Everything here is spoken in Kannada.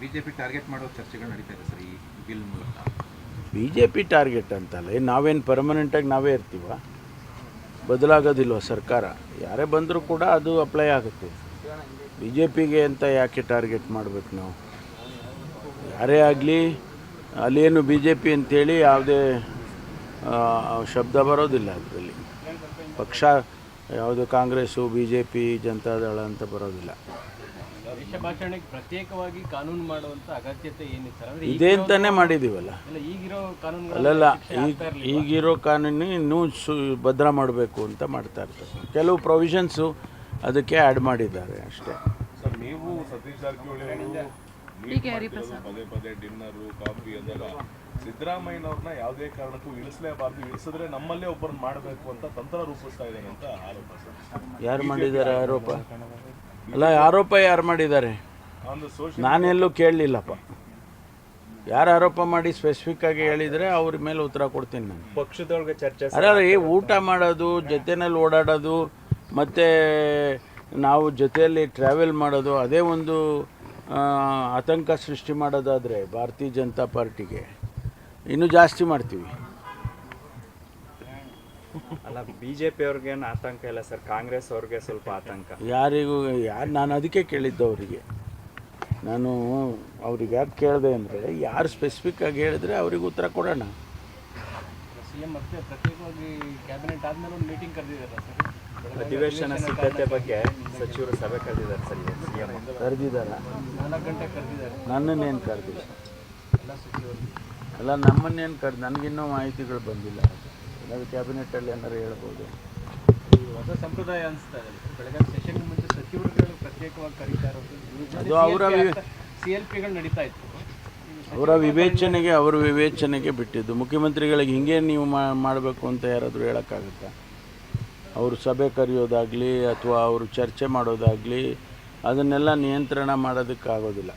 ಬಿಜೆಪಿ ಟಾರ್ಗೆಟ್ ಮಾಡೋ ಚರ್ಚೆಗಳು ನಡೀತಾ ಇದೆ ಸರ್ ಈ ಬಿಲ್ ಮೂಲಕ? ಬಿ ಜೆ ಪಿ ಟಾರ್ಗೆಟ್ ಅಂತಲ್ಲ ನಾವೇನು ಪರ್ಮನೆಂಟಾಗಿ ನಾವೇ ಇರ್ತೀವ? ಬದಲಾಗೋದಿಲ್ವ ಸರ್ಕಾರ? ಯಾರೇ ಬಂದರೂ ಕೂಡ ಅದು ಅಪ್ಲೈ ಆಗುತ್ತೆ. ಬಿ ಜೆ ಪಿಗೆ ಅಂತ ಯಾಕೆ ಟಾರ್ಗೆಟ್ ಮಾಡಬೇಕು ನಾವು? ಯಾರೇ ಆಗಲಿ ಅಲ್ಲೇನು ಬಿ ಜೆ ಪಿ ಅಂತೇಳಿ ಯಾವುದೇ ಶಬ್ದ ಬರೋದಿಲ್ಲ ಅದರಲ್ಲಿ. ಪಕ್ಷ, ಯಾವುದು Congress B J P Janata Dal ಅಂತ ಬರೋದಿಲ್ಲ. ದೇಶ ಭಾಷಣಕ್ಕೆ ಪ್ರತ್ಯೇಕವಾಗಿ ಕಾನೂನು ಮಾಡುವಂತ ಅಗತ್ಯತೆ ಏನಿತ್ತು ಅಂದ್ರೆ ಇದೇ ಅಂತಾನೆ ಮಾಡಿದ್ದೀವಲ್ಲ ಈಗಿರೋ ಕಾನೂನು ಅಲ್ಲಲ್ಲ ಈಗ ಈಗಿರೋ ಕಾನೂನು ಇನ್ನೂ ಸು ಭದ್ರ ಮಾಡಬೇಕು ಅಂತ ಮಾಡ್ತಾ ಇರ್ತಾರೆ. ಕೆಲವು ಪ್ರೊವಿಷನ್ಸು ಅದಕ್ಕೆ ಆ್ಯಡ್ ಮಾಡಿದ್ದಾರೆ ಅಷ್ಟೇ. ಸರ್ ನೀವು ಸತೀಶ್ ಜಾರಕಿಹೊಳಿ ಅವರು ಪದೇ ಪದೇ ಡಿನ್ನರು ಕಾಫಿ ಅದೆಲ್ಲ ಸಿದ್ದರಾಮಯ್ಯನವ್ರನ್ನ ಯಾವುದೇ ಕಾರಣಕ್ಕೂ ಇಳಿಸಲೇಬಾರ್ದು. ಇಳಿಸಿದ್ರೆ ನಮ್ಮಲ್ಲೇ ಒಬ್ಬರನ್ನ ಮಾಡಬೇಕು ಅಂತ ತಂತ್ರ ರೂಪಿಸ್ತಾ ಇದ್ದಾರೆ ಅಂತ ಆರೋಪ ಸರ್. ಯಾರು ಮಾಡಿದ್ದಾರೆ ಆರೋಪ? ಅಲ್ಲ ಆರೋಪ ಯಾರು ಮಾಡಿದ್ದಾರೆ? ನಾನೆಲ್ಲೂ ಕೇಳಲಿಲ್ಲಪ್ಪ. ಯಾರು ಆರೋಪ ಮಾಡಿ ಸ್ಪೆಸಿಫಿಕ್ ಆಗಿ ಹೇಳಿದರೆ ಅವ್ರ ಮೇಲೆ ಉತ್ತರ ಕೊಡ್ತೀನಿ ನಾನು. ಪಕ್ಷದೊಳಗೆ ಚರ್ಚೆ ಅರೆ ಈ ಊಟ ಮಾಡೋದು ಜೊತೆನಲ್ಲಿ ಓಡಾಡೋದು ಮತ್ತು ನಾವು ಜೊತೆಯಲ್ಲಿ ಟ್ರಾವೆಲ್ ಮಾಡೋದು ಅದೇ ಒಂದು ಆತಂಕ ಸೃಷ್ಟಿ ಮಾಡೋದಾದರೆ ಭಾರತೀಯ ಜನತಾ ಪಾರ್ಟಿಗೆ. ಇನ್ನೂ ಜಾಸ್ತಿ ಮಾಡ್ತೀವಿ. ಅಲ್ಲ ಬಿಜೆಪಿ ಅವ್ರಿಗೆ ಏನು ಆತಂಕ ಇಲ್ಲ ಸರ್ ಕಾಂಗ್ರೆಸ್ ಅವ್ರಿಗೆ ಸ್ವಲ್ಪ ಆತಂಕ. ಯಾರಿಗೂ ಯಾರು ನಾನು ಅದಕ್ಕೆ ಕೇಳಿದ್ದು ಅವರಿಗೆ ನಾನು ಅವ್ರಿಗೆ ಯಾಕೆ ಕೇಳಿದೆ ಅಂದರೆ ಯಾರು ಸ್ಪೆಸಿಫಿಕ್ ಆಗಿ ಹೇಳಿದ್ರೆ ಅವ್ರಿಗೆ ಉತ್ತರ ಕೊಡೋಣ. ಸಿಎಂ ಮತ್ತೆ ಪ್ರತ್ಯೇಕವಾಗಿ ಕ್ಯಾಬಿನೆಟ್ ಆದ್ಮೇಲೆ ಒಂದು ಮೀಟಿಂಗ್ ಕರೆದಿದ್ದಾರೆ ಸರ್? ಅಧಿವೇಶನ ಸಿದ್ಧತೆ ಬಗ್ಗೆ ಸಚಿವರು ಸಭೆ ಕರೆದಿದ್ದಾರೆ ಸರ್ ಸಿಎಂ ಕರೆದಿದ್ದಾರ? ನಾಲ್ಕು ಗಂಟೆ ಕರೆದಿದ್ದಾರೆ. ನನ್ನನ್ನೇನು ಕರೆದಿಲ್ಲ ಎಲ್ಲ ಸಚಿವರು. ಅಲ್ಲ ನಮ್ಮನ್ನೇನು ಕರೆದು ನನಗಿನ್ನೂ ಮಾಹಿತಿಗಳು ಬಂದಿಲ್ಲ. ಏನಾದ್ರು ಕ್ಯಾಬಿನೆಟಲ್ಲಿ ಏನಾರು ಹೇಳ್ಬೋದು. ಹೊಸ ಸಂಪ್ರದಾಯ ಅನಿಸ್ತಾ ಇದೆ ಸರ್ ಬೆಳಗ್ಗೆ ಸೆಷನ್ ಮುಂಚೆ ಸಚಿವರುಗಳು ಪ್ರತ್ಯೇಕವಾಗಿ ಕರೀತಾ ಅದು ಅವರ ಸಿಎಲ್ಪಿಗಳು ಸಿ ಎಲ್ ಪಿಗಳು ನಡೀತಾ ಇತ್ತು. ಅವರ ವಿವೇಚನೆಗೆ ಅವರ ವಿವೇಚನೆಗೆ ಬಿಟ್ಟಿದ್ದು. ಮುಖ್ಯಮಂತ್ರಿಗಳಿಗೆ ಹಿಂಗೆ ನೀವು ಮಾಡಬೇಕು ಅಂತ ಯಾರಾದರೂ ಹೇಳೋಕ್ಕಾಗುತ್ತಾ? ಅವರು ಸಭೆ ಕರೆಯೋದಾಗಲಿ ಅಥವಾ ಅವರು ಚರ್ಚೆ ಮಾಡೋದಾಗಲಿ ಅದನ್ನೆಲ್ಲ ನಿಯಂತ್ರಣ ಮಾಡೋದಕ್ಕಾಗೋದಿಲ್ಲ.